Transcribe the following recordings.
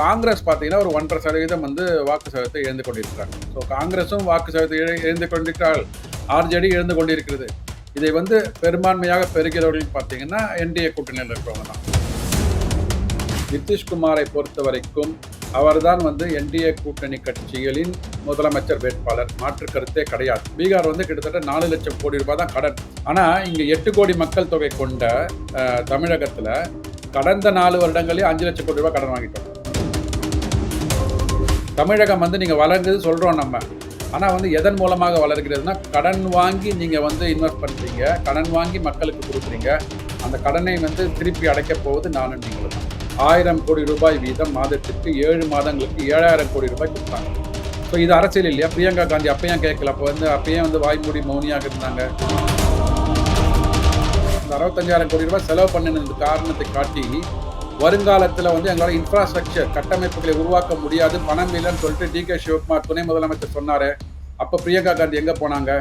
காங்கிரஸ் பார்த்தீங்கன்னா ஒரு ஒன்றரை சதவீதம் வந்து வாக்கு சதவீதத்தை இழந்து கொண்டிருக்கிறாங்க. ஸோ காங்கிரஸும் வாக்கு சதவீதத்தை இழந்து கொண்டிருக்கிறாள். ஆர்ஜேடி இழந்து கொண்டிருக்கிறது. இதை வந்து பெரும்பான்மையாக பெறுகிறவர்கள் பார்த்தீங்கன்னா என்டிஏ கூட்டணியில் இருக்கிறவங்க தான். நிதிஷ்குமாரை பொறுத்த வரைக்கும் அவர்தான் வந்து என்டிஏ கூட்டணி கட்சிகளின் முதலமைச்சர் வேட்பாளர். மாற்று கருத்தே கிடையாது. பீகார் வந்து கிட்டத்தட்ட நாலு லட்சம் கோடி ரூபாய் தான் கடன். ஆனால் இங்கே எட்டு கோடி மக்கள் தொகை கொண்ட தமிழகத்தில் கடந்த நாலு வருடங்களே அஞ்சு லட்சம் கோடி ரூபாய் கடன் வாங்கிட்டோம். தமிழகம் வந்து நீங்கள் வளர்ந்தது சொல்கிறோம் நம்ம. ஆனால் வந்து எதன் மூலமாக வளர்கிறதுனா கடன் வாங்கி நீங்கள் வந்து இன்வெஸ்ட் பண்ணுறீங்க கடன் வாங்கி மக்களுக்கு கொடுக்குறீங்க. அந்த கடனை வந்து திருப்பி அடைக்கப் போவது நானும் நீங்களும் தான். ஆயிரம் கோடி ரூபாய் வீதம் மாதத்திற்கு ஏழு மாதங்களுக்கு ஏழாயிரம் கோடி ரூபாய் கொடுத்தாங்க. ஸோ இது அரசியல் இல்லையா? பிரியங்கா காந்தி அப்பயும் கேட்கல? அப்போ வந்து அப்பயும் வந்து வாய்மூடி மௌனியாக இருந்தாங்க? இந்த அறுபத்தஞ்சாயிரம் கோடி ரூபாய் செலவு பண்ணின காரணத்தை காட்டி வருங்காலத்தில் வந்து எங்களால் இன்ஃப்ராஸ்ட்ரக்சர் கட்டமைப்புகளை உருவாக்க முடியாது. பணம் இல்லைன்னு சொல்லிட்டு டி கே சிவகுமார் துணை முதலமைச்சர் சொன்னாரு. அப்போ பிரியங்கா காந்தி எங்கே போனாங்க?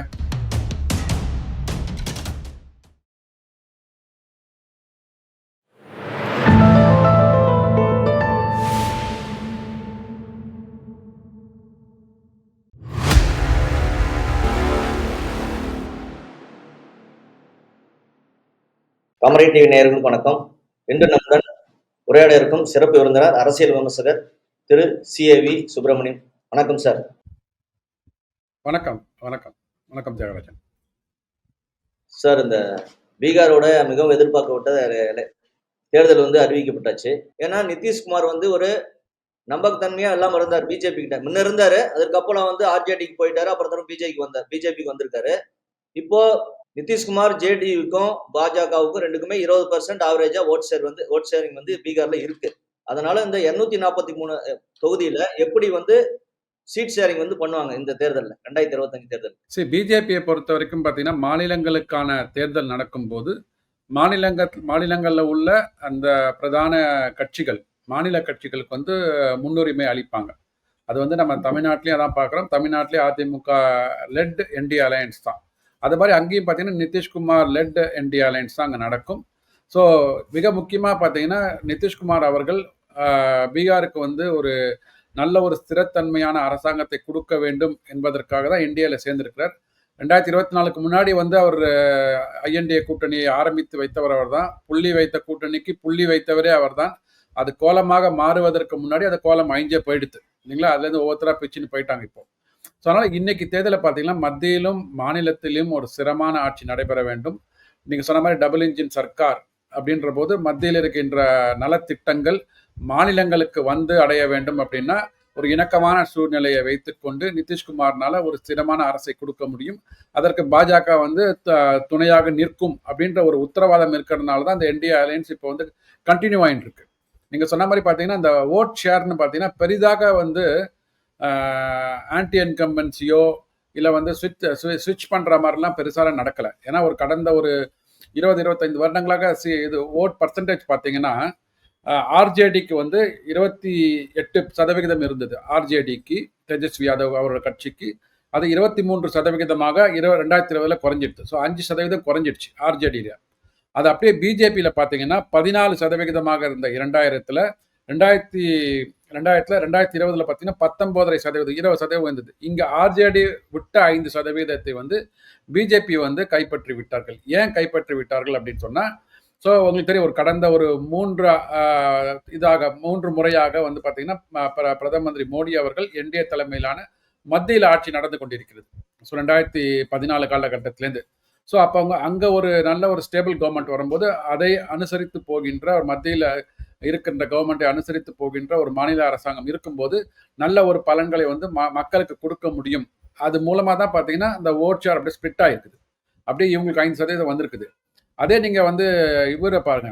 கமரை டிவி நேர்களுக்கு வணக்கம். இன்று நம்முடன் உரையாட இருக்கும் சிறப்பு விருந்தினர் அரசியல் விமர்சகர் திரு சிஏவி சுப்பிரமணியம். வணக்கம் சார். வணக்கம் வணக்கம். வணக்கம் ஜெகராஜன் சார் இந்த பீகாரோட மிகவும் எதிர்பார்க்கப்பட்ட தேர்தல் வந்து அறிவிக்கப்பட்டாச்சு. ஏன்னா நிதிஷ்குமார் வந்து ஒரு நம்பகத்தன்மையா இல்லாம இருந்தார் பிஜேபி கிட்ட. முன்ன இருந்தாரு அதுக்கப்புறம் வந்து ஆர்ஜேடிக்கு போயிட்டாரு அப்புறம் தரம் பிஜேபிக்கு வந்தார் பிஜேபிக்கு வந்திருக்காரு. இப்போ நிதிஷ்குமார் ஜேடியுக்கும் பாஜகவுக்கும் ரெண்டுக்குமே இருபது பர்சன்ட் ஆவரேஜா ஓட் ஷேர் வந்து ஓட் ஷேரிங் வந்து பீகார்ல இருக்கு. அதனால இந்த இருநூத்தி நாற்பத்தி மூணு தொகுதியில எப்படி வந்து சீட் ஷேரிங் வந்து பண்ணுவாங்க இந்த தேர்தலில் ரெண்டாயிரத்தி இருபத்தஞ்சு தேர்தல். சரி பிஜேபியை பொறுத்த வரைக்கும் பார்த்தீங்கன்னா மாநிலங்களுக்கான தேர்தல் நடக்கும்போது மாநிலங்கள் மாநிலங்களில் உள்ள அந்த பிரதான கட்சிகள் மாநில கட்சிகளுக்கு வந்து முன்னுரிமை அளிப்பாங்க. அது வந்து நம்ம தமிழ்நாட்டிலையும் அதான் பார்க்குறோம். தமிழ்நாட்டிலே அதிமுக லெட் என்டி அலையன்ஸ் தான். அது மாதிரி அங்கேயும் பார்த்தீங்கன்னா நிதிஷ்குமார் லெட் என்டி அலையன்ஸ் தான் அங்கே நடக்கும். ஸோ மிக முக்கியமாக பார்த்தீங்கன்னா நிதிஷ்குமார் அவர்கள் பீகாருக்கு வந்து ஒரு நல்ல ஒரு ஸ்திரத்தன்மையான அரசாங்கத்தை கொடுக்க வேண்டும் என்பதற்காக தான் இந்தியாவில் சேர்ந்திருக்கிறார். ரெண்டாயிரத்தி இருபத்தி நாலுக்கு முன்னாடி வந்து அவர் ஐஎன்டிஏ கூட்டணியை ஆரம்பித்து வைத்தவர் அவர் தான் புள்ளி வைத்த கூட்டணிக்கு புள்ளி வைத்தவரே அவர் தான் அது கோலமாக மாறுவதற்கு முன்னாடி அது கோலம் அழிஞ்சே போயிடுது. இல்லைங்களா? அதுலேருந்து ஒவ்வொருத்தராக பிச்சுன்னு போயிட்டாங்க இப்போ. ஸோ அதனால் இன்னைக்கு தேர்தலில் பார்த்தீங்கன்னா மத்தியிலும் மாநிலத்திலும் ஒரு சிரமான ஆட்சி நடைபெற வேண்டும். நீங்கள் சொன்ன மாதிரி டபுள் இன்ஜின் சர்க்கார் அப்படின்ற போது மத்தியில் இருக்கின்ற நலத்திட்டங்கள் மாநிலங்களுக்கு வந்து அடைய வேண்டும் அப்படின்னா ஒரு இணக்கமான சூழ்நிலையை வைத்துக்கொண்டு நிதிஷ்குமார்னால ஒரு ஸ்திரமான அரசை கொடுக்க முடியும். அதற்கு பாஜக வந்து த- துணையாக நிற்கும் அப்படின்ற ஒரு உத்தரவாதம் இருக்கிறதுனால தான் அந்த என்டிஏ அலையன்ஸ் இப்போ வந்து கண்டினியூ ஆகிட்டு இருக்கு நீங்க சொன்ன மாதிரி பார்த்தீங்கன்னா இந்த ஓட் ஷேர்னு பார்த்தீங்கன்னா பெரிதாக வந்து ஆன்டி இன்கம்பன்சியோ இல்லை வந்து ஸ்விட்ச் சுவிட்ச் பண்ணுற மாதிரிலாம் பெருசாலாம் நடக்கலை. ஏன்னா ஒரு கடந்த ஒரு இருபது இருபத்தைந்து வருடங்களாக சி இது ஓட் பர்சன்டேஜ் பார்த்தீங்கன்னா ஆர்ஜேடிக்கு வந்து இருபத்தி எட்டு சதவிகிதம் இருந்தது. ஆர்ஜேடிக்கு தேஜஸ்வி யாதவ் அவரோட கட்சிக்கு அது இருபத்தி மூன்று சதவிகிதமாக இருபது ரெண்டாயிரத்தி இருபதில் குறைஞ்சிடுச்சு ஸோ அஞ்சு சதவீதம் குறைஞ்சிடுச்சு ஆர்ஜேடியில் அது அப்படியே பிஜேபியில் பார்த்தீங்கன்னா பதினாலு சதவிகிதமாக இருந்த இரண்டாயிரத்தில் ரெண்டாயிரத்தி ரெண்டாயிரத்தில் ரெண்டாயிரத்தி இருபதுல பார்த்தீங்கன்னா பத்தொம்போதரை சதவீதம் இருபது சதவீதம் இருந்தது இங்கே ஆர்ஜேடி விட்ட ஐந்து சதவீதத்தை வந்து பிஜேபி வந்து கைப்பற்றி விட்டார்கள். ஏன் கைப்பற்றி விட்டார்கள் அப்படின்னு சொன்னால் ஸோ உங்களுக்கு தெரியும் ஒரு கடந்த ஒரு மூன்று இதாக மூன்று முறையாக வந்து பார்த்தீங்கன்னா பிரதம மந்திரி மோடி அவர்கள் என்டிஏ தலைமையிலான மத்தியில் ஆட்சி நடந்து கொண்டிருக்கிறது. ஸோ ரெண்டாயிரத்தி பதினாலு காலகட்டத்திலேருந்து ஸோ அப்போ அவங்க அங்கே ஒரு நல்ல ஒரு ஸ்டேபிள் கவர்மெண்ட் வரும்போது அதை அனுசரித்து போகின்ற ஒரு மத்தியில் இருக்கின்ற கவர்மெண்ட்டை அனுசரித்து போகின்ற ஒரு மாநில அரசாங்கம் இருக்கும்போது நல்ல ஒரு பலன்களை வந்து ம மக்களுக்கு கொடுக்க முடியும். அது மூலமாக தான் பார்த்தீங்கன்னா இந்த ஓட் ஷேர் அப்படியே ஸ்பிட் ஆகிருக்குது அப்படியே இவங்களுக்கு ஐந்து சதவீதம் வந்திருக்குது. அதே நீங்கள் வந்து இவரை பாருங்க.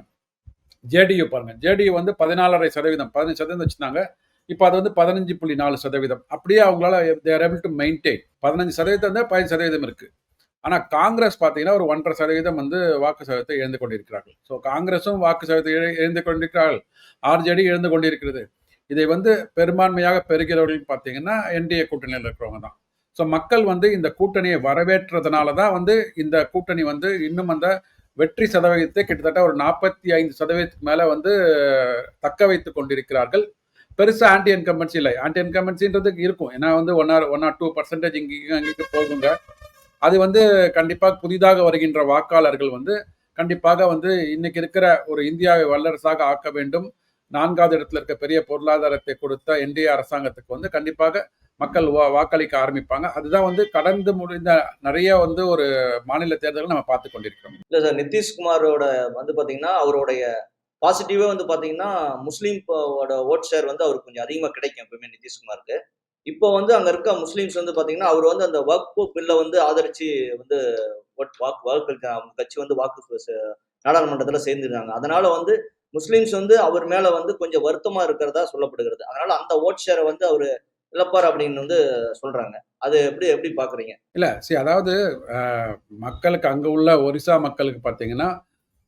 ஜேடியு பாருங்க. ஜேடியு வந்து பதினாலரை சதவீதம் பதினஞ்சு சதவீதம் வச்சுருந்தாங்க. இப்போ அது வந்து பதினஞ்சு புள்ளி நாலு சதவீதம். அப்படியே அவங்களால தேர் ஏபிள் டு மெயின்டைன் பதினஞ்சு சதவீதம் தான் பதினஞ்சு சதவீதம் இருக்குது ஆனால் காங்கிரஸ் பார்த்தீங்கன்னா ஒரு ஒன்றரை சதவீதம் வந்து வாக்கு சதவீதத்தை இழந்து கொண்டிருக்கிறார்கள். ஸோ காங்கிரஸும் வாக்கு சதவீதத்தை இழந்து கொண்டிருக்கிறார்கள். ஆர்ஜேடி இழந்து கொண்டிருக்கிறது. இதை வந்து பெரும்பான்மையாக பெறுகிறவர்கள் பார்த்தீங்கன்னா என்டிஏ கூட்டணியில் இருக்கிறவங்க தான். ஸோ மக்கள் வந்து இந்த கூட்டணியை வரவேற்றதுனால தான் வந்து இந்த கூட்டணி வந்து இன்னும் அந்த வெற்றி சதவீதத்தை கிட்டத்தட்ட ஒரு நாற்பத்தி ஐந்து சதவீதத்துக்கு மேலே வந்து தக்க வைத்து கொண்டிருக்கிறார்கள். பெருசாக ஆன்டி இன்கம்பன்சி இல்லை. ஆன்டி இன்கம்பன்சின்றது இருக்கும். ஏன்னா வந்து one or one or two percentage இங்கே அங்கேயும் போகுங்க. அது வந்து கண்டிப்பாக புதிதாக வருகின்ற வாக்காளர்கள் வந்து கண்டிப்பாக வந்து இன்னைக்கு இருக்கிற ஒரு இந்தியாவை வல்லரசாக ஆக்க வேண்டும். நான்காவது இடத்துல இருக்க பெரிய பொருளாதாரத்தை கொடுத்த என்டிஏ அரசாங்கத்துக்கு வந்து கண்டிப்பாக மக்கள் வா- வாக்களிக்க ஆரம்பிப்பாங்க. அதுதான் வந்து கடந்து முடிந்த நிறைய வந்து ஒரு மாநில தேர்தல்கள் நம்ம பார்த்து கொண்டிருக்கிறோம். இல்லை சார் நிதிஷ்குமாரோட வந்து பார்த்தீங்கன்னா அவருடைய பாசிட்டிவே வந்து பார்த்தீங்கன்னா முஸ்லீம் ஓட் ஷேர் வந்து அவருக்கு கொஞ்சம் அதிகமாக கிடைக்கும் எப்பவுமே நிதிஷ்குமாருக்கு. இப்போ வந்து அங்க இருக்க முஸ்லீம்ஸ் வந்து பாத்தீங்கன்னா அவர் வந்து அந்த வக்ஃபு பில்லை வந்து ஆதரிச்சு வந்து வாக்கு வாக்கு அவங்க கட்சி வந்து வாக்கு நாடாளுமன்றத்தில் நாடாளுமன்றத்துல சேர்ந்துருக்காங்க அதனால வந்து முஸ்லீம்ஸ் வந்து அவர் மேல வந்து கொஞ்சம் வருத்தமா இருக்கிறதா சொல்லப்படுகிறது. அதனால அந்த ஓட் ஷேரை வந்து அவர் இழப்பார் அப்படின்னு வந்து சொல்றாங்க. அது எப்படி எப்படி பாக்குறீங்க? இல்ல சரி அதாவது மக்களுக்கு அங்க உள்ள ஒரிசா மக்களுக்கு பார்த்தீங்கன்னா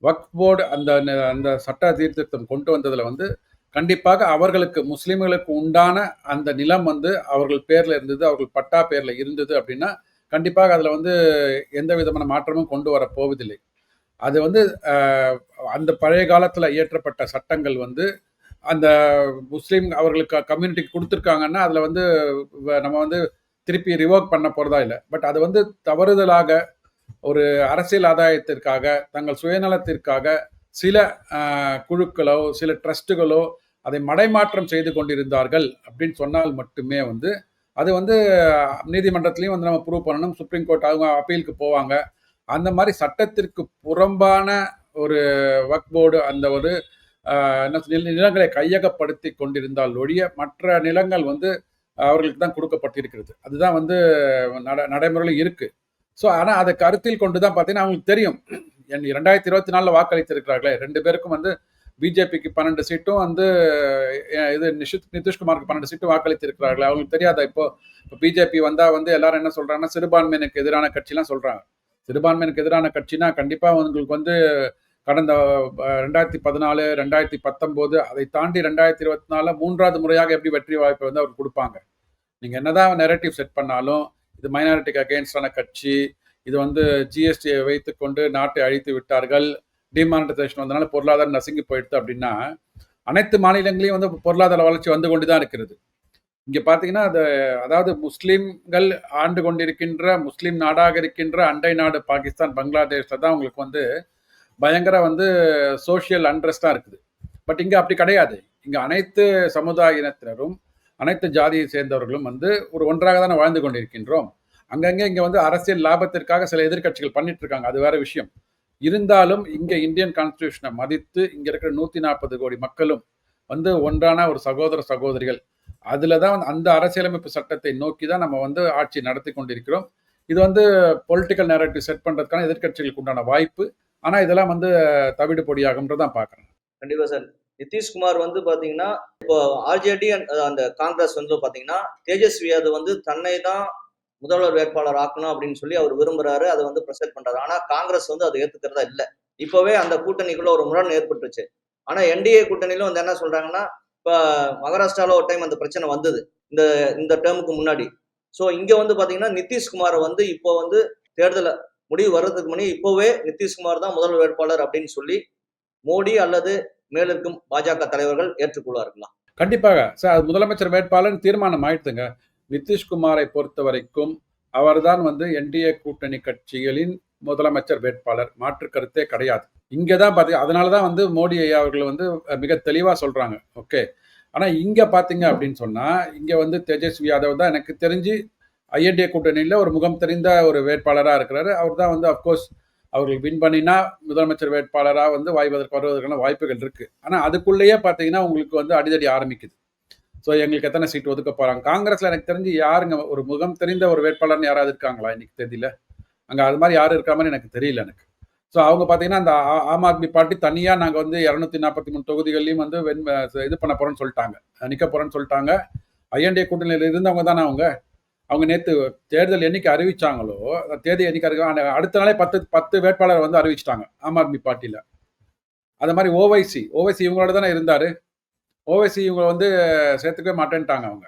வக்ஃப் போர்டு அந்த அந்த சட்ட சீர்திருத்தம் கொண்டு வந்ததுல வந்து கண்டிப்பாக அவர்களுக்கு முஸ்லீம்களுக்கு உண்டான அந்த நிலம் வந்து அவர்கள் பேர்ல இருந்தது அவர்கள் பட்டா பேர்ல இருந்தது அப்படின்னா கண்டிப்பாக அதுல வந்து எந்த விதமான மாற்றமும் கொண்டு வர போவதில்லை. அது வந்து அந்த பழைய காலத்துல இயற்றப்பட்ட சட்டங்கள் வந்து அந்த முஸ்லீம் அவர்களுக்கு கம்யூனிட்டிக்கு கொடுத்துருக்காங்கன்னா அதுல வந்து வ- நம்ம வந்து திருப்பி ரிவோக் பண்ண போறதா இல்லை. பட் அது வந்து தவறுதலாக ஒரு அரசியல் ஆதாயத்திற்காக தங்கள் சுயநலத்திற்காக சில குழுக்களோ சில ட்ரஸ்ட்டுகளோ அதை மடைமாற்றம் செய்து கொண்டிருந்தார்கள் அப்படின்னு சொன்னால் மட்டுமே வந்து அது வந்து நீதிமன்றத்துலேயும் நீதிமன்றத்திலையும் வந்து நம்ம ப்ரூவ் பண்ணணும் சுப்ரீம் கோர்ட் அவங்க அப்பீலுக்கு போவாங்க. அந்த மாதிரி சட்டத்திற்கு புறம்பான ஒரு வக் போர்டு அந்த ஒரு என்ன நிலங்களை கையகப்படுத்தி கொண்டிருந்தால் ஒழிய மற்ற நிலங்கள் வந்து அவர்களுக்கு தான் கொடுக்கப்பட்டிருக்கிறது. அதுதான் வந்து நட நடைமுறையில் இருக்குது ஸோ ஆனால் அதை கருத்தில் கொண்டு தான் பார்த்தீங்கன்னா அவங்களுக்கு தெரியும். என் இரண்டாயிரத்தி இருபத்தி நாலில் வாக்களித்திருக்கிறார்களே. ரெண்டு பேருக்கும் வந்து பிஜேபிக்கு பன்னெண்டு சீட்டும் வந்து இது நிஷித் நிதிஷ்குமாருக்கு பன்னெண்டு சீட்டும் வாக்களித்திருக்கிறார்களே. அவங்களுக்கு தெரியாதா இப்போ? இப்போ பிஜேபி வந்தால் வந்து எல்லாரும் என்ன சொல்கிறாங்கன்னா சிறுபான்மையினுக்கு எதிரான கட்சிலாம் சொல்கிறாங்க சிறுபான்மையினுக்கு எதிரான கட்சினா கண்டிப்பாக உங்களுக்கு வந்து கடந்த ரெண்டாயிரத்தி பதினாலு ரெண்டாயிரத்தி பத்தொம்போது அதை தாண்டி ரெண்டாயிரத்தி இருபத்தி நாலில் மூன்றாவது முறையாக எப்படி வெற்றி வாய்ப்பை வந்து அவர் கொடுப்பாங்க. நீங்கள் என்னதான் நெரட்டிவ் செட் பண்ணாலும் இது மைனாரிட்டிக்கு அகேன்ஸ்டான கட்சி இது வந்து ஜிஎஸ்டியை வைத்துக்கொண்டு நாட்டை அழித்து விட்டார்கள். டிமானிட்டைசேஷன் வந்தனால பொருளாதாரம் நசுங்கி போயிடுது அப்படின்னா அனைத்து மாநிலங்களையும் வந்து பொருளாதார வளர்ச்சி வந்து கொண்டு தான் இருக்கிறது. இங்கே பார்த்தீங்கன்னா அது அதாவது முஸ்லீம்கள் ஆண்டு கொண்டிருக்கின்ற முஸ்லீம் நாடாக இருக்கின்ற அண்டை நாடு பாகிஸ்தான் பங்களாதேஷில் தான் உங்களுக்கு வந்து பயங்கர வந்து சோஷியல் அண்ட்ரஸ்டாக இருக்குது. பட் இங்கே அப்படி கிடையாது. இங்கே அனைத்து சமுதாய இனத்தினரும் அனைத்து ஜாதியை சேர்ந்தவர்களும் வந்து ஒரு ஒன்றாக தானே வாழ்ந்து கொண்டிருக்கின்றோம். அங்கங்கே இங்கே வந்து அரசியல் லாபத்திற்காக சில எதிர்க்கட்சிகள் பண்ணிட்டு இருக்காங்க அது வேற விஷயம். இருந்தாலும் இங்கே இந்தியன் கான்ஸ்டியூஷனை மதித்து இங்கே இருக்கிற நூற்றி நாற்பது கோடி மக்களும் வந்து ஒன்றான ஒரு சகோதர சகோதரிகள். அதில் தான் வந்து அந்த அரசியலமைப்பு சட்டத்தை நோக்கி தான் நம்ம வந்து ஆட்சி நடத்தி கொண்டிருக்கிறோம். இது வந்து பொலிட்டிக்கல் நேரட்டிவ் செட் பண்ணுறதுக்கான எதிர்க்கட்சிகளுக்கு உண்டான வாய்ப்பு. ஆனால் இதெல்லாம் வந்து தவிடு பொடியாகும்ன்றதான் பார்க்குறேன். கண்டிப்பாக சார். நிதிஷ்குமார் வந்து பார்த்தீங்கன்னா இப்போ ஆர்ஜேடி அந்த காங்கிரஸ் வந்து பார்த்தீங்கன்னா தேஜஸ்வி அது வந்து தன்னை தான் முதல்வர் வேட்பாளர் ஆக்கணும் அப்படின்னு சொல்லி அவர் விரும்புறாரு அதை வந்து ப்ரெசென்ட் பண்றாரு. ஆனா காங்கிரஸ் வந்து அதை ஏத்துக்கிறதா இல்ல. இப்பவே அந்த கூட்டணிக்குள்ள ஒரு முரண் ஏற்பட்டுச்சு ஆனா என்டிஏ கூட்டணியில வந்து என்ன சொல்றாங்கன்னா இப்ப மகாராஷ்டிரால ஒரு டைம் அந்த பிரச்சனை வந்தது. இந்த இந்த டேர்முக்கு முன்னாடி. ஸோ இங்க வந்து பாத்தீங்கன்னா நிதிஷ்குமாரை வந்து இப்போ வந்து தேர்தலை முடிவு வர்றதுக்கு முன்னே இப்போவே நிதிஷ்குமார் தான் முதல்வர் வேட்பாளர் அப்படின்னு சொல்லி மோடி அல்லது மேலிருக்கும் பாஜக தலைவர்கள் ஏற்றுக்கொள்வார்களா கண்டிப்பாக. சார் அது முதலமைச்சர் வேட்பாளர் தீர்மானம் ஆயிடுத்துங்க நிதிஷ்குமாரை பொறுத்த வரைக்கும் அவர்தான் வந்து என்டிஏ கூட்டணி கட்சிகளின் முதலமைச்சர் வேட்பாளர். மாற்று கருத்தே கிடையாது. இங்கே தான் பார்த்தி அதனால தான் வந்து மோடி ஐயா அவர்கள் வந்து மிக தெளிவாக சொல்கிறாங்க ஓகே. ஆனால் இங்கே பார்த்தீங்க அப்படின்னு சொன்னால் இங்கே வந்து தேஜஸ்வி யாதவ் தான் எனக்கு தெரிஞ்சு ஐஎன்டிஏ கூட்டணியில் ஒரு முகம் தெரிந்த ஒரு வேட்பாளராக இருக்கிறாரு. அவர் தான் வந்து அஃப்கோர்ஸ் அவர்கள் வின் பண்ணினா முதலமைச்சர் வேட்பாளராக வந்து வாய்ப்பதற்கு வருவதற்கான வாய்ப்புகள் இருக்குது ஆனால் அதுக்குள்ளேயே பார்த்தீங்கன்னா உங்களுக்கு வந்து அடிதடி ஆரம்பிக்குது. ஸோ எங்களுக்கு எத்தனை சீட் ஒதுக்க போகிறாங்க காங்கிரஸில் எனக்கு தெரிஞ்சு யாருங்க ஒரு முகம் தெரிந்த ஒரு வேட்பாளர்னு யாராவது இருக்காங்களா இன்னைக்கு தெரியல அங்கே அது மாதிரி யாரும் இருக்கிற மாதிரி எனக்கு தெரியல எனக்கு. ஸோ அவங்க பார்த்தீங்கன்னா அந்த ஆ- ஆம் ஆத்மி பார்ட்டி தனியாக நாங்கள் வந்து இரநூத்தி நாற்பத்தி மூணு தொகுதிகள்லையும் வந்து வெண் இது பண்ண போகிறோன்னு சொல்லிட்டாங்க. நிற்க போகிறோன்னு சொல்லிட்டாங்க. ஐஎன்டிஏ கூட்டணியில் இருந்தவங்க தானே அவங்க? அவங்க நேற்று தேர்தல் என்னைக்கு அறிவிச்சாங்களோ தேதி என்னைக்கு அறிவி அடுத்த நாளே பத்து பத்து வேட்பாளர் வந்து அறிவிச்சிட்டாங்க ஆம் ஆத்மி பார்ட்டியில். அது மாதிரி ஓவைசி ஓவைசி இவங்களோட தானே இருந்தார்? ஓவைசி இவங்க வந்து சேர்த்துக்கவே மாட்டேன்ட்டாங்க அவங்க.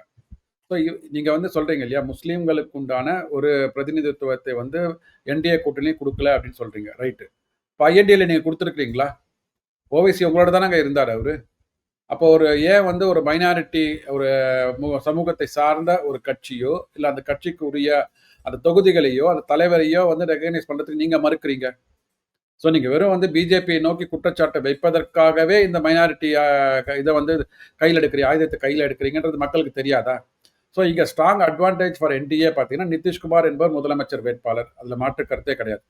ஸோ நீங்கள் வந்து சொல்கிறீங்க இல்லையா? முஸ்லீம்களுக்கு உண்டான ஒரு பிரதிநிதித்துவத்தை வந்து என்டிஏ கூட்டணியும் கொடுக்கல அப்படின்னு சொல்கிறீங்க ரைட்டு இப்போ ஐஎன்டிஏல நீங்கள் கொடுத்துருக்கீங்களா ஓவைசி உங்களோட தானங்க இருந்தார் அவர். அப்போ ஒரு ஏன் வந்து ஒரு மைனாரிட்டி ஒரு மு- சமூகத்தை சார்ந்த ஒரு கட்சியோ இல்லை அந்த கட்சிக்கு உரிய அந்த தொகுதிகளையோ அந்த தலைவரையோ வந்து ரெகனைஸ் பண்ணுறதுக்கு நீங்கள் மறுக்கிறீங்க? ஸோ நீங்கள் வெறும் வந்து பிஜேபியை நோக்கி குற்றச்சாட்டை வைப்பதற்காகவே இந்த மைனாரிட்டி இதை வந்து கையில் எடுக்கிறீங்க ஆயுதத்தை கையில் எடுக்கிறீங்கன்றது மக்களுக்கு தெரியாதா? ஸோ இங்கே ஸ்ட்ராங் அட்வான்டேஜ் ஃபார் என்டிஏ பார்த்தீங்கன்னா நிதிஷ்குமார் என்பவர் முதலமைச்சர் வேட்பாளர். அதில் மாற்று கருத்தே கிடையாது.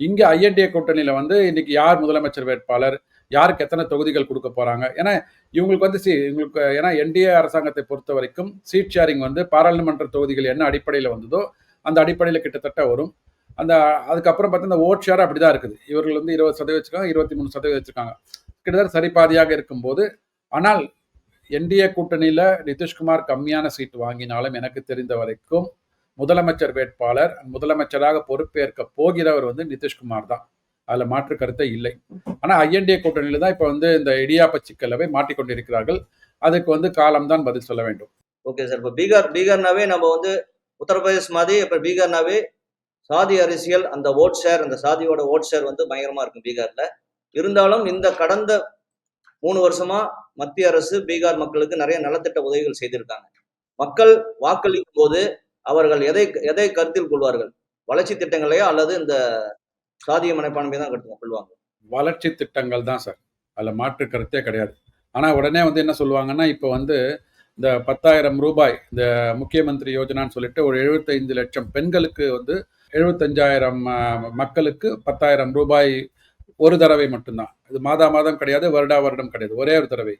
இங்கே ஐஎன்டிஏ கூட்டணியில் வந்து இன்னைக்கு யார் முதலமைச்சர் வேட்பாளர்? யாருக்கு எத்தனை தொகுதிகள் கொடுக்க போகிறாங்க ஏன்னா இவங்களுக்கு வந்து சி இவங்களுக்கு ஏன்னா என்டிஏ அரசாங்கத்தை பொறுத்த வரைக்கும் சீட் ஷேரிங் வந்து பாராளுமன்ற தொகுதிகள் என்ன அடிப்படையில் வந்ததோ அந்த அடிப்படையில் கிட்டத்தட்ட வரும். அந்த அதுக்கப்புறம் பார்த்தீங்கன்னா ஓட் ஷேர் அப்படி தான் இருக்குது. இவர்கள் வந்து இருபது சதவீதம் வச்சுருக்காங்க இருபத்தி மூணு சதவீதம் வச்சுருக்காங்க. கிட்டத்தட்ட சரிபாதியாக இருக்கும்போது ஆனால் என்டிஏ கூட்டணியில் நிதிஷ்குமார் கம்மியான சீட் வாங்கினாலும் எனக்கு தெரிந்த வரைக்கும் முதலமைச்சர் வேட்பாளர் முதலமைச்சராக பொறுப்பேற்க போகிறவர் வந்து நிதிஷ்குமார் தான். அதில் மாற்று கருத்தே இல்லை. ஆனால் ஐஎன்டிஏ கூட்டணியில் தான் இப்போ வந்து இந்த இடியாப்ப சிக்கலவை மாட்டிக்கொண்டிருக்கிறார்கள் அதுக்கு வந்து காலம்தான் பதில் சொல்ல வேண்டும். Okay sir. இப்போ பீகார் பீகார்னாவே நம்ம வந்து உத்தரப்பிரதேஷ் மாதிரி இப்போ பீகார்னாவே சாதி அரசியல் அந்த ஓட் ஷேர் அந்த சாதியோட ஓட் ஷேர் வந்து பயங்கரமா இருக்கும் பீகார்ல. இருந்தாலும் இந்த கடந்த மூணு வருஷமா மத்திய அரசு பீகார் மக்களுக்கு நிறைய நலத்திட்ட உதவிகள் செய்திருக்காங்க. மக்கள் வாக்களிக்கும் போது அவர்கள் எதை எதை கருத்தில் கொள்வார்கள்? வளர்ச்சி திட்டங்களையோ அல்லது இந்த சாதிய மனப்பான்மை தான் கருத்து கொள்வாங்க? வளர்ச்சி திட்டங்கள் தான் சார். அதில் மாற்று கருத்தே கிடையாது. ஆனால் உடனே வந்து என்ன சொல்லுவாங்கன்னா இப்போ வந்து இந்த பத்தாயிரம் ரூபாய் இந்த முக்கியமந்திரி யோஜனான்னு சொல்லிட்டு ஒரு எழுபத்தைந்து லட்சம் பெண்களுக்கு வந்து எழுபத்தஞ்சாயிரம் மக்களுக்கு பத்தாயிரம் ரூபாய் ஒரு தடவை மட்டும்தான். இது மாதா மாதம் கிடையாது வருடா வருடம் கிடையாது ஒரே ஒரு தடவை.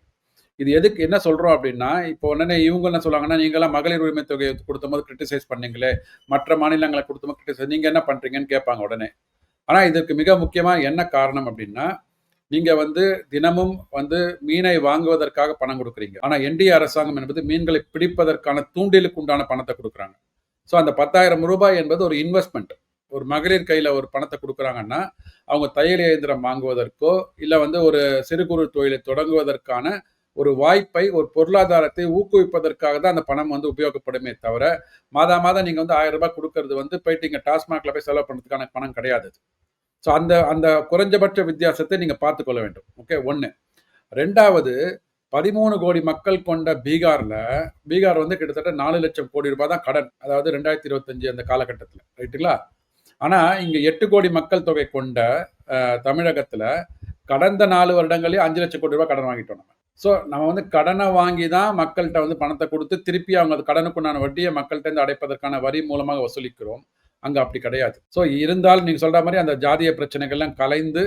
இது எதுக்கு என்ன சொல்கிறோம் அப்படின்னா இப்போ உடனே இவங்க என்ன சொல்லுவாங்கன்னா நீங்களாம் மகளிர் உரிமை தொகையை கொடுத்தபோது கிரிட்டிசைஸ் பண்ணீங்களே மற்ற மாநிலங்களை கொடுத்தபோது கிரிட்டிசைஸ் நீங்கள் என்ன பண்ணுறீங்கன்னு கேட்பாங்க உடனே. ஆனால் இதற்கு மிக முக்கியமாக என்ன காரணம் அப்படின்னா நீங்கள் வந்து தினமும் வந்து மீனை வாங்குவதற்காக பணம் கொடுக்குறீங்க. ஆனால் என்டிஏ அரசாங்கம் என்பது மீன்களை பிடிப்பதற்கான தூண்டிலுக்கு உண்டான பணத்தை கொடுக்குறாங்க. ஸோ அந்த பத்தாயிரம் ரூபாய் என்பது ஒரு இன்வெஸ்ட்மெண்ட் ஒரு மகளிர் கையில் ஒரு பணத்தை கொடுக்குறாங்கன்னா அவங்க தையல் இயந்திரம் வாங்குவதற்கோ இல்லை வந்து ஒரு சிறு குறு தொழிலை தொடங்குவதற்கான ஒரு வாய்ப்பை ஒரு பொருளாதாரத்தை ஊக்குவிப்பதற்காக தான் அந்த பணம் வந்து உபயோகப்படுமே தவிர மாதா மாதம் நீங்கள் வந்து ஆயிரம் ரூபாய் கொடுக்கறது வந்து போயிட்டு இங்கே டாஸ்மாக்ல போய் செலவு பண்ணுறதுக்கான பணம் கிடையாது. ஸோ அந்த அந்த குறைஞ்சபட்ச வித்தியாசத்தை நீங்கள் பார்த்துக்கொள்ள வேண்டும். ஓகே ஒன்று ரெண்டாவது பதிமூணு கோடி மக்கள் கொண்ட பீகார்ல பீகார் வந்து கிட்டத்தட்ட நாலு லட்சம் கோடி ரூபாய் தான் கடன். அதாவது ரெண்டாயிரத்தி இருபத்தஞ்சு அந்த காலகட்டத்தில். ரைட்டுங்களா? ஆனா இங்க எட்டு கோடி மக்கள் தொகை கொண்ட தமிழகத்தில் தமிழகத்துல கடந்த நாலு வருடங்களே அஞ்சு லட்சம் கோடி ரூபாய் கடன் வாங்கிட்டோம் நம்ம. ஸோ நம்ம வந்து கடனை வாங்கி தான் மக்கள்கிட்ட வந்து பணத்தை கொடுத்து திருப்பி அவங்க அது கடனுக்குண்டான வட்டியை மக்கள்கிட்ட இருந்து அடைப்பதற்கான வரி மூலமாக வசூலிக்கிறோம். அங்க அப்படி கிடையாது. ஸோ இருந்தாலும் நீங்க சொல்ற மாதிரி அந்த ஜாதிய பிரச்சனைகள்லாம் கலைந்து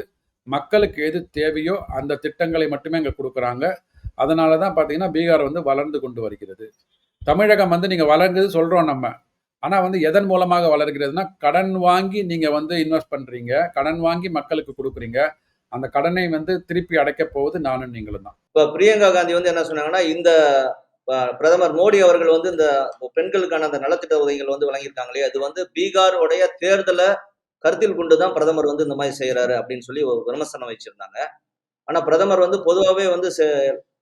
மக்களுக்கு எது தேவையோ அந்த திட்டங்களை மட்டுமே அங்க கொடுக்குறாங்க. அதனால தான் பார்த்தீங்கன்னா பீகார் வந்து வளர்ந்து கொண்டு வருகிறது. தமிழகம் வந்து நீங்கள் வளர்ந்தது சொல்கிறோம் நம்ம. ஆனால் வந்து எதன் மூலமாக வளர்கிறதுனா கடன் வாங்கி நீங்கள் வந்து இன்வெஸ்ட் பண்ணுறீங்க கடன் வாங்கி மக்களுக்கு கொடுக்குறீங்க. அந்த கடனை வந்து திருப்பி அடைக்க போவது நானும் நீங்களும் தான். இப்போ பிரியங்கா காந்தி வந்து என்ன சொன்னாங்கன்னா இந்த பிரதமர் மோடி அவர்கள் வந்து இந்த பெண்களுக்கான அந்த நலத்திட்ட உதவிகள் வந்து வழங்கியிருக்காங்களே அது வந்து பீகாருடைய தேர்தலை கருத்தில் கொண்டு தான் பிரதமர் வந்து இந்த மாதிரி செய்கிறாரு அப்படின்னு சொல்லி ஒரு விமர்சனம் வச்சிருந்தாங்க. ஆனால் பிரதமர் வந்து பொதுவாகவே வந்து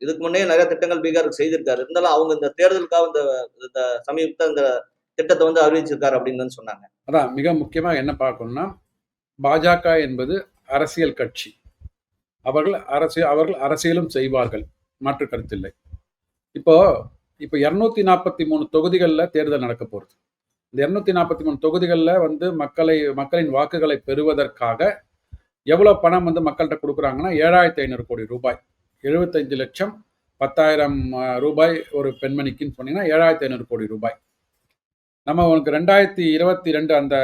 இதுக்கு முன்னே நிறைய திட்டங்கள் பீகாருக்கு செய்திருக்காரு. இருந்தாலும் அவங்க இந்த தேர்தலுக்காக இந்த இந்த சமீபத்த இந்த திட்டத்தை வந்து அறிவிச்சிருக்காரு அப்படின்னு சொன்னாங்க. அதான் மிக முக்கியமாக என்ன பார்க்கணும்னா பாஜக என்பது அரசியல் கட்சி. அவர்கள் அரசியல் அவர்கள் அரசியலும் செய்வார்கள். மாற்று கருத்தில்லை. இப்போ இப்போ இரநூத்தி நாற்பத்தி மூணு தொகுதிகளில் தேர்தல் நடக்க போகிறது இந்த இரநூத்தி நாற்பத்தி மூணு தொகுதிகளில் வந்து மக்களை மக்களின் வாக்குகளை பெறுவதற்காக எவ்வளோ பணம் வந்து மக்கள்கிட்ட கொடுக்குறாங்கன்னா ஏழாயிரத்தி ஐநூறு கோடி ரூபாய். எழுபத்தஞ்சு லட்சம் பத்தாயிரம் ரூபாய் ஒரு பெண்மணிக்குன்னு சொன்னீங்கன்னா ஏழாயிரத்தி ஐநூறு கோடி ரூபாய். நம்ம உனக்கு ரெண்டாயிரத்தி இருபத்தி ரெண்டு அந்த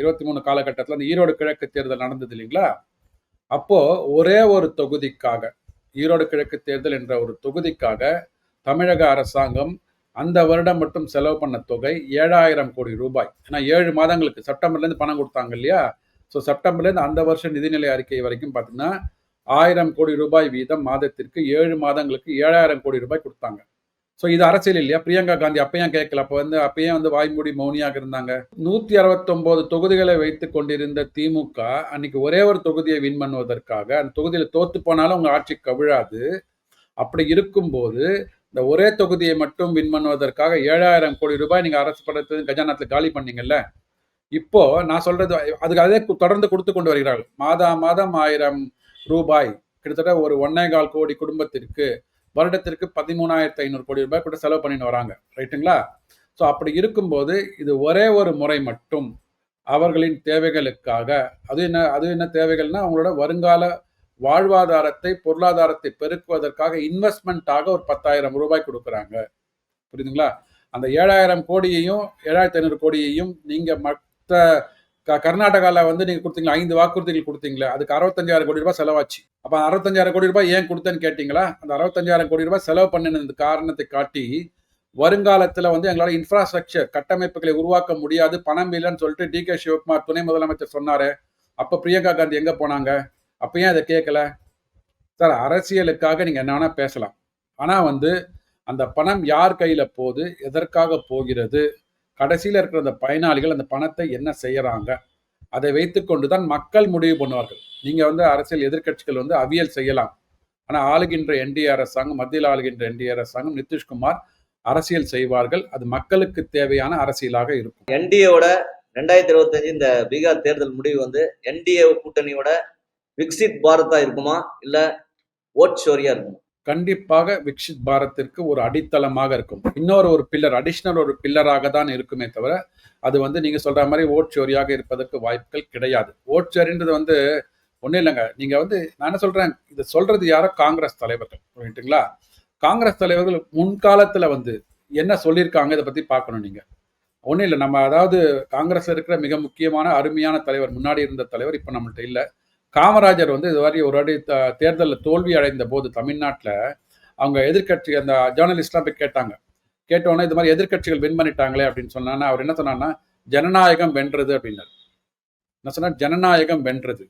இருபத்தி மூணு காலகட்டத்தில் அந்த ஈரோடு கிழக்கு தேர்தல் நடந்தது இல்லைங்களா? அப்போது ஒரே ஒரு தொகுதிக்காக ஈரோடு கிழக்கு தேர்தல் என்ற ஒரு தொகுதிக்காக தமிழக அரசாங்கம் அந்த வருடம் மட்டும் செலவு பண்ண தொகை ஏழாயிரம் கோடி ரூபாய். ஏன்னா ஏழு மாதங்களுக்கு செப்டம்பர்லேருந்து பணம் கொடுத்தாங்க இல்லையா? ஸோ செப்டம்பர்லேருந்து அந்த வருஷம் நிதிநிலை அறிக்கை வரைக்கும் பார்த்தீங்கன்னா ஆயிரம் கோடி ரூபாய் வீதம் மாதத்திற்கு ஏழு மாதங்களுக்கு ஏழாயிரம் கோடி ரூபாய் கொடுத்தாங்க. ஸோ இது அரசியல் இல்லையா? பிரியங்கா காந்தி அப்பயும் கேட்கல? அப்போ வந்து அப்பயும் வந்து வாய்மூடி மௌனியாக இருந்தாங்க? நூற்றி அறுபத்தொம்போது தொகுதிகளை வைத்து கொண்டிருந்த திமுக அன்னைக்கு ஒரே ஒரு தொகுதியை வின் பண்ணுவதற்காக அந்த தொகுதியில் தோத்து போனாலும் உங்கள் ஆட்சி கவிழாது. அப்படி இருக்கும்போது இந்த ஒரே தொகுதியை மட்டும் வின் பண்ணுவதற்காக ஏழாயிரம் கோடி ரூபாய் நீங்கள் அரசு படத்து கஜானத்தில் காலி பண்ணீங்கல்ல? இப்போ நான் சொல்றது அதுக்கு அதே தொடர்ந்து கொடுத்து கொண்டு வருகிறார்கள். மாதா மாதம் ஆயிரம் ரூபாய். கிட்டத்தட்ட ஒரு ஒன்னே கால் கோடி குடும்பத்திற்கு வருடத்திற்கு பதிமூணாயிரத்தி ஐநூறு கோடி ரூபாய் கூட செலவு பண்ணிட்டு வராங்க. ரைட்டுங்களா? ஸோ அப்படி இருக்கும்போது இது ஒரே ஒரு முறை மட்டும் அவர்களின் தேவைகளுக்காக அது என்ன அது என்ன தேவைகள்னா அவங்களோட வருங்கால வாழ்வாதாரத்தை பொருளாதாரத்தை பெருக்குவதற்காக இன்வெஸ்ட்மெண்ட்டாக ஒரு பத்தாயிரம் ரூபாய் கொடுக்குறாங்க. புரியுதுங்களா? அந்த ஏழாயிரம் கோடியையும் ஏழாயிரத்தி ஐநூறு கோடியையும் நீங்கள் மற்ற கர்நாடகாவில் வந்து நீங்கள் கொடுத்தீங்களா? ஐந்து வாக்குறுதிகள் கொடுத்தீங்களே அதுக்கு அறுபத்தஞ்சாயிரம் கோடி ரூபாய் செலவாச்சு. அப்போ அறுபத்தஞ்சாயிரம் கோடி ரூபாய் ஏன் கொடுத்தேன்னு கேட்டிங்களா? அந்த அறுபத்தஞ்சாயிரம் கோடி ரூபாய் செலவு பண்ணினது காரணத்தை காட்டி வருங்காலத்தில் வந்து எங்களால் இன்ஃப்ராஸ்ட்ரக்சர் கட்டமைப்புகளை உருவாக்க முடியாது பணம் இல்லைன்னு சொல்லிட்டு டி கே சிவகுமார் துணை முதலமைச்சர் சொன்னாரு. அப்போ பிரியங்கா காந்தி எங்கே போனாங்க? அப்போ ஏன் அதை கேட்கல? சார் அரசியலுக்காக நீங்கள் என்ன பேசலாம். ஆனால் வந்து அந்த பணம் யார் கையில் போகுது எதற்காக போகிறது கடைசியில் இருக்கிற அந்த பயனாளிகள் அந்த பணத்தை என்ன செய்யறாங்க? அதை வைத்துக்கொண்டு தான் மக்கள் முடிவு பண்ணுவார்கள். நீங்கள் வந்து அரசியல் எதிர்க்கட்சிகள் வந்து அவியல் செய்யலாம். ஆனால் ஆளுகின்ற என்டிஏ அரசாங்கம் மத்தியில் ஆளுகின்ற என்டிஏ அரசாங்கம் நிதிஷ்குமார் அரசியல் செய்வார்கள். அது மக்களுக்கு தேவையான அரசியலாக இருக்கும். என்டிஏவோட ரெண்டாயிரத்தி இருபத்தஞ்சு இந்த பீகார் தேர்தல் முடிவு வந்து என்டிஏ கூட்டணியோட விக்சித் பாரதா இருக்குமா? இல்லை ஓட் ஷோரியா இருக்குமா? கண்டிப்பாக விக்ஷித் பாரத்திற்கு ஒரு அடித்தளமாக இருக்கும். இன்னொரு ஒரு பில்லர் அடிஷ்னல் ஒரு பில்லராக தான் இருக்குமே தவிர அது வந்து நீங்க சொல்ற மாதிரி ஓட்சோரியாக இருப்பதற்கு வாய்ப்புகள் கிடையாது. ஓட்சோரின்றது வந்து ஒன்றும் இல்லைங்க. நீங்க வந்து நான் என்ன சொல்றேன்? இதை சொல்றது யாரோ காங்கிரஸ் தலைவர்கள் ரைட்டுங்களா காங்கிரஸ் தலைவர்கள் முன்காலத்துல வந்து என்ன சொல்லியிருக்காங்க இதை பத்தி பார்க்கணும் நீங்க. ஒன்றும் இல்லை. நம்ம அதாவது காங்கிரஸ்ல இருக்கிற மிக முக்கியமான அருமையான தலைவர் முன்னாடி இருந்த தலைவர் இப்போ நம்மள்ட்ட இல்லை. காமராஜர் வந்து இதுவரை ஒரு வாட்டி தேர்தலில் தோல்வி அடைந்த போது தமிழ்நாட்டில் அவங்க எதிர்க்கட்சி அந்த ஜேர்னலிஸ்ட்லாம் போய் கேட்டாங்க. கேட்டோன்னே இது மாதிரி எதிர்க்கட்சிகள் வின் பண்ணிட்டாங்களே அப்படின்னு சொன்னான்னா அவர் என்ன சொன்னார்னா ஜனநாயகம் வென்றது அப்படின்னார். என்ன சொன்னால் ஜனநாயகம் வென்றது.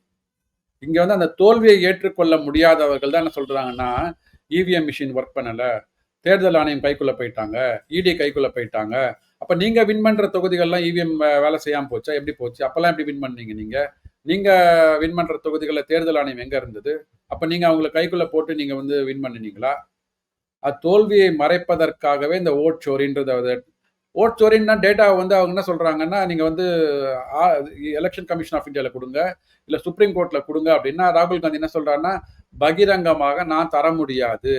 இங்கே வந்து அந்த தோல்வியை ஏற்றுக்கொள்ள முடியாதவர்கள் தான் என்ன சொல்றாங்கன்னா இவிஎம் மிஷின் ஒர்க் பண்ணல. தேர்தல் ஆணையம் கைக்குள்ளே போயிட்டாங்க. இடி கைக்குள்ளே போயிட்டாங்க. அப்போ நீங்க வின் பண்ணுற தொகுதிகள்லாம் இவிஎம் வேலை செய்யாமல் போச்சா? எப்படி போச்சு? அப்பெல்லாம் எப்படி வின் பண்ணீங்க நீங்க? நீங்க வின் பண்ற தொகுதிகளில் தேர்தல் ஆணையம் எங்க இருந்தது? அப்ப நீங்க அவங்கள கைக்குள்ள போட்டு நீங்க வந்து வின் பண்ணினீங்களா? அது தோல்வியை மறைப்பதற்காகவே இந்த ஓட் சோரின்றது அது. ஓட் சோரின்னா டேட்டா வந்து அவங்க என்ன சொல்றாங்கன்னா நீங்க வந்து எலெக்ஷன் கமிஷன் ஆஃப் இந்தியாவில் கொடுங்க இல்ல சுப்ரீம் கோர்ட்ல கொடுங்க அப்படின்னா ராகுல் காந்தி என்ன சொல்றாருன்னா பகிரங்கமாக நான் தர முடியாது.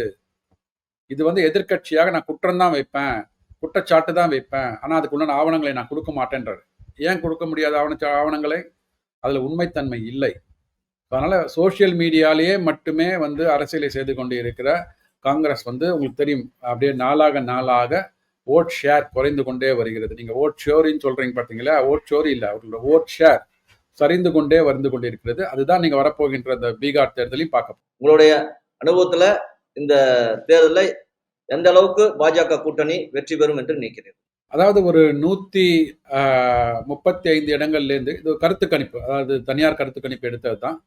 இது வந்து எதிர்க்கட்சியாக நான் குற்றம் தான் வைப்பேன். குற்றச்சாட்டு தான் வைப்பேன். ஆனால் அதுக்குள்ள ஆவணங்களை நான் கொடுக்க மாட்டேன்றாரு. ஏன் கொடுக்க முடியாது ஆவண ஆவணங்களை? அதில் உண்மைத்தன்மை இல்லை. அதனால் சோஷியல் மீடியாலேயே மட்டுமே வந்து அரசியலை செய்து கொண்டு இருக்கிற காங்கிரஸ் வந்து உங்களுக்கு தெரியும். அப்படியே நாளாக நாளாக ஓட் ஷேர் குறைந்து கொண்டே வருகிறது. நீங்கள் ஓட் ஷோரின்னு சொல்கிறீங்க பார்த்தீங்களா ஓட் ஷோரி இல்லை அவர்களோட ஓட் ஷேர் சரிந்து கொண்டே வந்து கொண்டிருக்கிறது. அதுதான் நீங்கள் வரப்போகின்ற இந்த பீகார் தேர்தலையும் பார்க்க உங்களுடைய அனுபவத்தில் இந்த தேர்தலை எந்த அளவுக்கு பாஜக கூட்டணி வெற்றி பெறும் என்று நினைக்கிறீர்கள்? அதாவது ஒரு நூத்தி முப்பத்தி ஐந்து இடங்கள்லேருந்து இது ஒரு கருத்து கணிப்பு அதாவது தனியார் கருத்து கணிப்பு எடுத்தது தான்.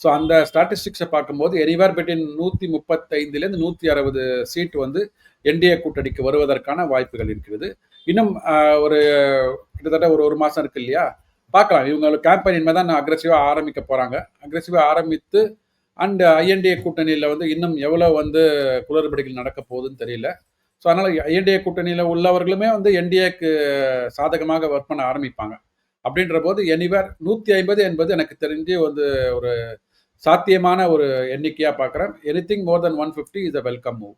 ஸோ அந்த ஸ்டாட்டிஸ்டிக்ஸை பார்க்கும்போது எனிவேர் பிட்வீன் நூற்றி முப்பத்தைந்துலேருந்து நூற்றி அறுபது சீட் வந்து என்டிஏ கூட்டணிக்கு வருவதற்கான வாய்ப்புகள் இருக்கிறது. இன்னும் ஒரு கிட்டத்தட்ட ஒரு ஒரு மாதம் இருக்கு இல்லையா? பார்க்கலாம். இவங்க கேம்பெயின் இனிமேல் தான் அக்ரெசிவாக ஆரம்பிக்க போகிறாங்க அக்ரெசிவாக ஆரம்பித்து அண்ட் ஐஎன்டிஏ கூட்டணியில் வந்து இன்னும் எவ்வளோ வந்து குளறுபடிகள் நடக்க போகுதுன்னு தெரியல. ஸோ அதனால் என்டிஏ கூட்டணியில் உள்ளவர்களுமே வந்து என்டிஏக்கு சாதகமாக ஒர்க் பண்ண ஆரம்பிப்பாங்க. அப்படின்ற போது எனிவேர் நூற்றி ஐம்பது என்பது எனக்கு தெரிஞ்சு வந்து ஒரு சாத்தியமான ஒரு எண்ணிக்கையாக பார்க்குறேன் anything more than one fifty is a welcome move